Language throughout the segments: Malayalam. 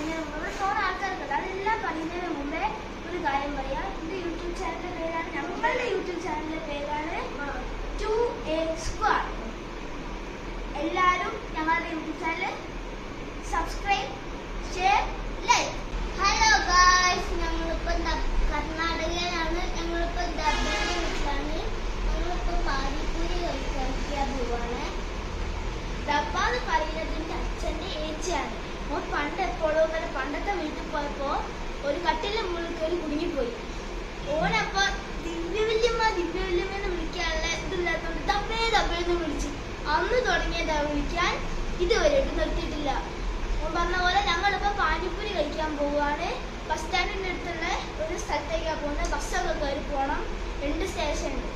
പറയുന്നതിന് മുമ്പ് കുറേ ആൾക്കാർക്കുണ്ട് അതെല്ലാം പറയുന്നതിന് മുമ്പേ ഒരു കാര്യം പറയാം. എന്റെ യൂട്യൂബ് ചാനലിന്റെ പേരാണ്. ഞങ്ങളുടെ യൂട്യൂബ് ചാനലിന്റെ പേരാണ് ടു എ സ്ക്വാഡ് എല്ലാവരും ഞങ്ങളുടെ യൂട്യൂബ് ചാനൽ പോയപ്പോൾ ഒരു കട്ടിലെ മുകളിൽ കയറി കുടുങ്ങിപ്പോയി. ഓനപ്പോ ദിവ്യ വല്യമ്മ ദിവ്യ വല്യമ്മ എന്ന് വിളിക്കാനുള്ള ഇതില്ലാത്തോണ്ട് ദബ്ബേ എന്ന് വിളിച്ചു. അന്ന് തുടങ്ങിയതാ വിളിക്കാൻ ഇതുവരെ നിർത്തിയിട്ടില്ല. ഓൻ പറഞ്ഞ പോലെ ഞങ്ങളിപ്പോ പാനിപ്പൂരി കഴിക്കാൻ പോവാണ് ബസ് സ്റ്റാൻഡിന്റെ അടുത്തുള്ള ഒരു സ്ഥലത്തേക്കാ പോകുന്നത് ബസ്സൊക്കെ കയറി പോകണം രണ്ട് സ്റ്റേഷൻ ഉണ്ട്.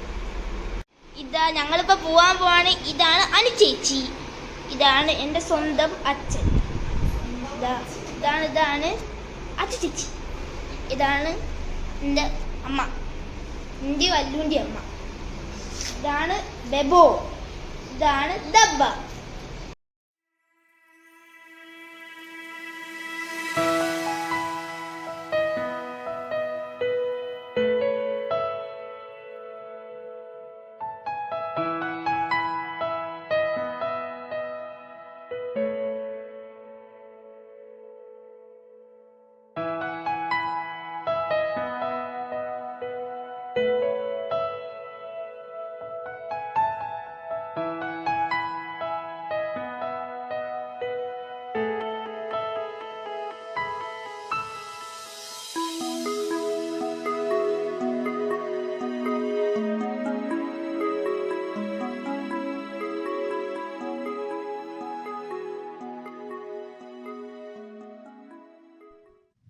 ഇതാ ഞങ്ങളിപ്പോ പോവാൻ പോവാണ്. ഇതാണ് അനു ചേച്ചി. ഇതാണ് എന്റെ സ്വന്തം അച്ഛൻ. ഇതാ ഇതാണ് ഇതാണ് അച്ഛ ചേച്ചി. ഇതാണ് എന്റെ അമ്മ. എന്റെ വല്ലുണ്ടി അമ്മ. ഇതാണ് ബെബോ. ഇതാണ് ദബ്ബ.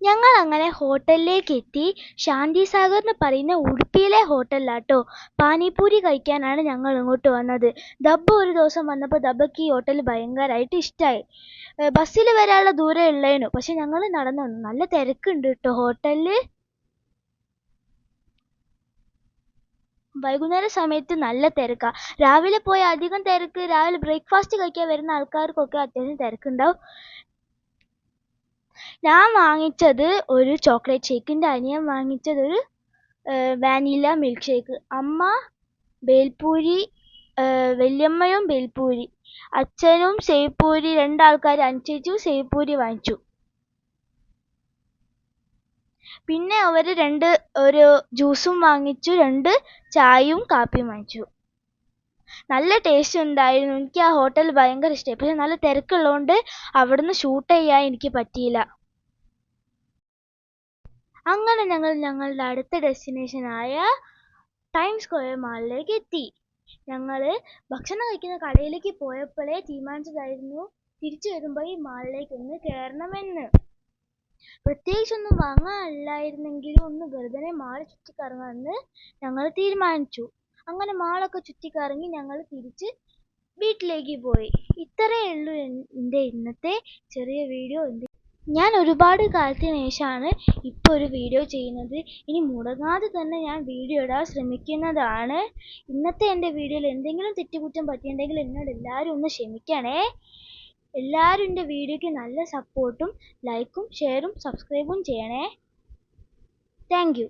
ഞങ്ങൾ അങ്ങനെ ഹോട്ടലിലേക്ക് എത്തി ശാന്തി സാഗർ എന്ന് പറയുന്ന ഉടുപ്പിയിലെ ഹോട്ടലിലാട്ടോ. പാനിപൂരി കഴിക്കാനാണ് ഞങ്ങൾ ഇങ്ങോട്ട് വന്നത്. ദബ്ബ ഒരു ദിവസം വന്നപ്പോൾ ദബ്ബയ്ക്ക് ഈ ഹോട്ടൽ ഭയങ്കരമായിട്ട് ഇഷ്ടമായി ബസ്സിൽ വരാനുള്ള ദൂരം ഉള്ളതിനു പക്ഷെ ഞങ്ങൾ നടന്നു വന്നു. നല്ല തിരക്കുണ്ട് കേട്ടോ ഹോട്ടലിൽ വൈകുന്നേര സമയത്ത് നല്ല തിരക്കാ. രാവിലെ പോയ അധികം തിരക്ക് രാവിലെ ബ്രേക്ക്ഫാസ്റ്റ് കഴിക്കാൻ വരുന്ന ആൾക്കാർക്കൊക്കെ അത്യാവശ്യം തിരക്കുണ്ടാവും. ഞാൻ വാങ്ങിച്ചത് ഒരു ചോക്ലേറ്റ് ഷേക്ക്. എന്റെ അനിയൻ വാങ്ങിച്ചത് ഒരു വാനില മിൽക്ക് ഷേക്ക്. അമ്മ ബേൽപൂരി വല്യമ്മയും ബേൽപൂരി അച്ഛനും സേപ്പൂരി രണ്ടാൾക്കാർ അനുസരിച്ചു സേപ്പൂരി വാങ്ങിച്ചു. പിന്നെ അവർ രണ്ട് ഒരു ജ്യൂസും വാങ്ങിച്ചു രണ്ട് ചായയും കാപ്പിയും വാങ്ങിച്ചു. നല്ല ടേസ്റ്റ് ഉണ്ടായിരുന്നു. എനിക്ക് ആ ഹോട്ടൽ ഭയങ്കര ഇഷ്ടമായി പക്ഷെ നല്ല തിരക്കുള്ളതുകൊണ്ട് അവിടുന്ന് ഷൂട്ട് ചെയ്യാൻ എനിക്ക് പറ്റിയില്ല. അങ്ങനെ ഞങ്ങൾ ഞങ്ങളുടെ അടുത്ത ഡെസ്റ്റിനേഷനായ ടൈം സ്ക്വയർ മാളിലേക്ക് എത്തി. ഞങ്ങൾ ഭക്ഷണം കഴിക്കുന്ന കടയിലേക്ക് പോയപ്പോഴേ തീരുമാനിച്ചതായിരുന്നു തിരിച്ചു വരുമ്പോൾ ഈ മാളിലേക്ക് ഒന്ന് കയറണമെന്ന്. പ്രത്യേകിച്ചൊന്നും വാങ്ങാനില്ലായിരുന്നെങ്കിലും ഒന്ന് വെറുതെ മാൾ ചുറ്റിക്കറങ്ങാമെന്ന് ഞങ്ങൾ തീരുമാനിച്ചു. അങ്ങനെ മാളൊക്കെ ചുറ്റിക്കറങ്ങി ഞങ്ങൾ തിരിച്ച് വീട്ടിലേക്ക് പോയി. ഇത്രയേ ഉള്ളൂ എന്റെ ഇന്നത്തെ ചെറിയ വീഡിയോ. ഞാൻ ഒരുപാട് കാലത്തിന് ശേഷമാണ് ഇപ്പോൾ ഒരു വീഡിയോ ചെയ്യുന്നത്. ഇനി മുടങ്ങാതെ തന്നെ ഞാൻ വീഡിയോ ഇടാൻ ശ്രമിക്കുന്നതാണ്. ഇന്നത്തെ എന്റെ വീഡിയോയിൽ എന്തെങ്കിലും തെറ്റുകുറ്റം പറ്റിയിട്ടുണ്ടെങ്കിൽ എന്നോട് എല്ലാവരും ഒന്ന് ക്ഷമിക്കണേ. എല്ലാവരും എന്റെ വീഡിയോയ്ക്ക് നല്ല സപ്പോർട്ടും ലൈക്കും ഷെയറും സബ്സ്ക്രൈബും ചെയ്യണേ. താങ്ക്